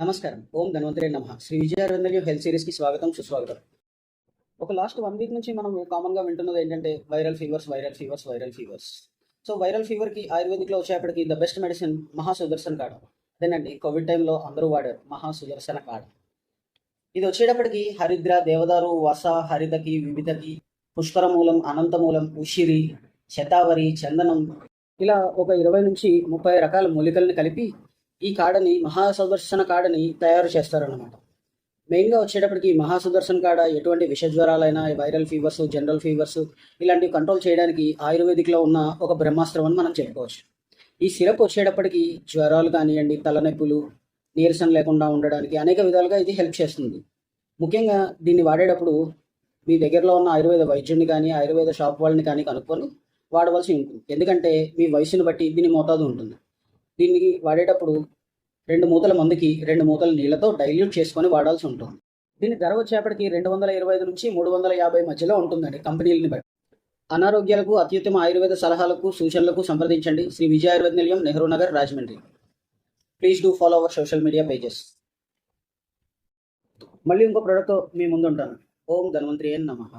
నమస్కారం. ఓం ధన్వంతరి నమ. శ్రీ విజయారందర్యం హెల్త్ సిరీస్కి స్వాగతం సుస్వాగతం. ఒక లాస్ట్ వన్ వీక్ నుంచి మనం కామన్గా వింటున్నది ఏంటంటే viral fevers viral fevers viral fevers. So viral ఫీవర్కి ఆయుర్వేదిక్లో వచ్చేప్పటికి ద బెస్ట్ మెడిసిన్ మహా సుదర్శన కాడ. అదేనండి కోవిడ్ టైంలో అందరూ వాడారు మహా సుదర్శన కాడ. ఇది వచ్చేటప్పటికి హరిద్ర దేవదారు వస హరితకి వివిధకి పుష్కరమూలం అనంతమూలం ఉషిరి శతావరి చందనం ఇలా ఒక ఇరవై నుంచి ముప్పై రకాల మూలికల్ని కలిపి ఈ కాడని మహాసుదర్శన కాడని తయారు చేస్తారన్నమాట. మెయిన్గా వచ్చేటప్పటికి మహాసుదర్శన కాడ ఎటువంటి విష జ్వరాలైనా వైరల్ ఫీవర్స్ జనరల్ ఫీవర్స్ ఇలాంటివి కంట్రోల్ చేయడానికి ఆయుర్వేదిక్లో ఉన్న ఒక బ్రహ్మాస్త్రం అని మనం చెప్పుకోవచ్చు. ఈ సిరప్ వచ్చేటప్పటికి జ్వరాలు కానివ్వండి తలనొప్పులు నీరసం లేకుండా ఉండడానికి అనేక విధాలుగా ఇది హెల్ప్ చేస్తుంది. ముఖ్యంగా దీన్ని వాడేటప్పుడు మీ దగ్గరలో ఉన్న ఆయుర్వేద వైద్యుడిని కానీ ఆయుర్వేద షాప్ వాళ్ళని కానీ కనుక్కొని వాడవలసి ఉంటుంది. ఎందుకంటే మీ వయసును బట్టి దీని మోతాదు ఉంటుంది. దీనికి వాడేటప్పుడు రెండు మూతల మందుకి రెండు మూతల నీళ్ళతో డైల్యూట్ చేసుకొని వాడాల్సి ఉంటుంది. దీని ధర వచ్చేపటికి రెండు వందల ఇరవై ఐదు నుంచి మూడు వందల యాభై మధ్యలో ఉంటుందండి కంపెనీలని బట్టి. అనారోగ్యాలకు అత్యుత్తమ ఆయుర్వేద సలహాలకు సూచనలకు సంప్రదించండి. Sri Vijaya Ayurveda Nilayam Nehru Nagar Rajahmundry. Please do follow our social media pages మళ్ళీ ఇంకో ప్రోడక్ట్ మీ ముందు ఉంటాను ఓం ధన్వంతరి నమః.